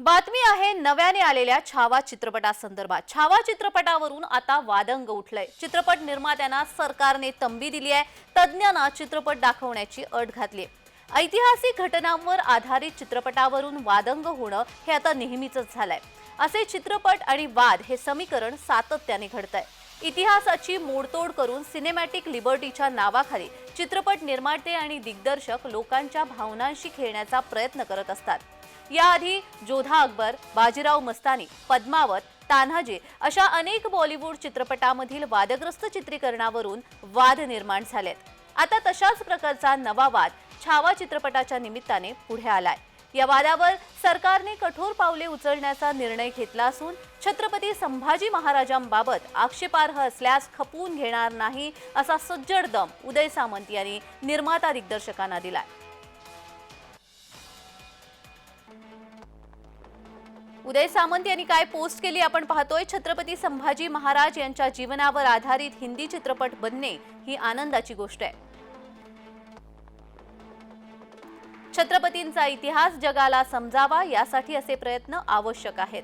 बातमी आहे नव्याने आलेल्या छावा चित्रपटासंदर्भात. छावा चित्रपटावरून आता वादंग उठलंय. चित्रपट निर्मात्यांना सरकारने तंबी दिली आहे. तज्ज्ञांना चित्रपट दाखवण्याची अट घातली ऐतिहासिक घटनांवर आधारित चित्रपटावरून वादंग होणं हे आता नेहमीच झालंय. असे चित्रपट आणि वाद हे समीकरण सातत्याने घडतंय. इतिहासाची मोडतोड करून सिनेमॅटिक लिबर्टीच्या नावाखाली चित्रपट निर्माते आणि दिग्दर्शक लोकांच्या भावनांशी खेळण्याचा प्रयत्न करत असतात. याआधी जोधा अकबर बाजीराव मस्तानी पद्मावत तान्हाजी अशा अनेक बॉलिवूड चित्रपटामधील वादग्रस्त चित्रीकरणावरून वाद निर्माण झालेत. आता तशाच प्रकारचा नवा वाद छावा चित्रपटाच्या निमित्ताने पुढे आलाय. या वादावर सरकारने कठोर पावले उचलण्याचा निर्णय घेतला असून छत्रपती संभाजी महाराजांबाबत आक्षेपार्ह असल्यास खपवून घेणार नाही असा सज्जड दम उदय सामंत यांनी निर्माता दिग्दर्शकांना दिलाय. उदय सामंत यांनी काय पोस्ट केली आपण पाहतोय. छत्रपती संभाजी महाराज यांच्या जीवनावर आधारित हिंदी चित्रपट बनणे ही आनंदाची गोष्ट आहे. छत्रपतींचा इतिहास जगाला समजावा यासाठी असे प्रयत्न आवश्यक आहेत.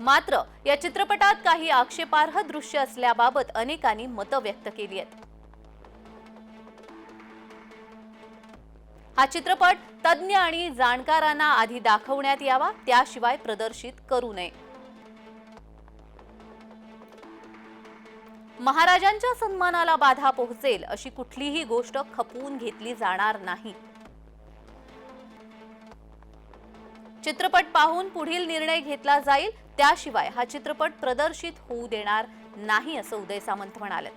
मात्र या चित्रपटात काही आक्षेपार्ह दृश्य असल्याबाबत अनेकांनी मतं व्यक्त केली आहेत. हा चित्रपट तज्ज्ञ आणि जाणकारांना आधी दाखवण्यात यावा त्याशिवाय प्रदर्शित करू नये. महाराजांच्या सन्मानाला बाधा पोहोचेल अशी कुठलीही गोष्ट खपवून घेतली जाणार नाही. चित्रपट पाहून पुढील निर्णय घेतला जाईल त्याशिवाय हा चित्रपट प्रदर्शित होऊ देणार नाही असं उदय सामंत म्हणाले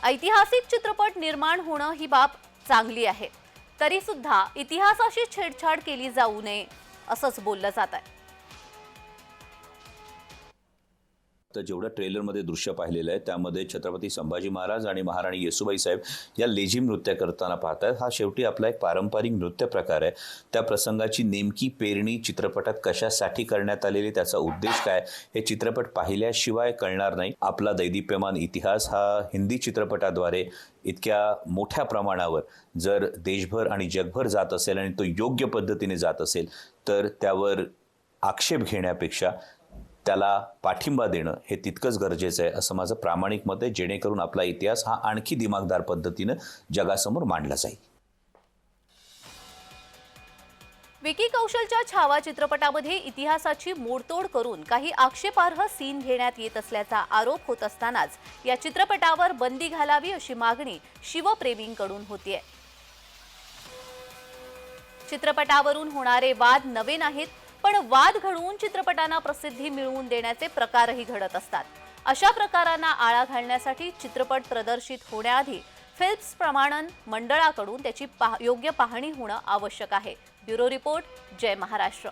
ऐतिहासिक चित्रपट निर्माण होणं ही बाब चांगली आहे. तरी सुद्धा इतिहासाशी छेडछाड केली जाऊ नये असंच बोललं जात आहे तर जेवढं ट्रेलरमध्ये दृश्य पाहिलेलं आहे त्यामध्ये छत्रपती संभाजी महाराज आणि महाराणी येसुबाई साहेब या लेझिम नृत्य करताना पाहतात हा शेवटी आपला एक पारंपरिक नृत्य प्रकार आहे. त्या प्रसंगाची नेमकी पेरणी चित्रपटात कशासाठी करण्यात आलेली त्याचा उद्देश काय? हे चित्रपट पाहिल्याशिवाय कळणार नाही. आपला दैदिप्यमान इतिहास हा हिंदी चित्रपटाद्वारे इतक्या मोठ्या प्रमाणावर जर देशभर आणि जगभर जात असेल आणि तो योग्य पद्धतीने जात असेल तर त्यावर आक्षेप घेण्यापेक्षा त्याला पाठिंबा देणं हे तितकंच गरजेचं आहे असं माझं प्रामाणिक मत आहे. जेणेकरून आपला इतिहास हा आणखी दिमागदार पद्धतीनं जगासमोर मांडला जाईल. विकी कौशलच्या छावा चित्रपटामध्ये इतिहासाची मोडतोड करून काही आक्षेपार्ह सीन घेण्यात येत असल्याचा आरोप होत असतानाच या चित्रपटावर बंदी घालावी अशी मागणी शिवप्रेमींकडून होतीये. चित्रपटावरून होणारे वाद नवे नाहीत पण वाद घडवून चित्रपटांना प्रसिद्धी मिळवून देण्याचे प्रकारही घडत असतात. अशा प्रकारांना आळा घालण्यासाठी चित्रपट प्रदर्शित होण्याआधी फिल्म्स प्रमाणन मंडळाकडून त्याची पाह- योग्य पाहणी होणं आवश्यक आहे. ब्युरो रिपोर्ट जय महाराष्ट्र.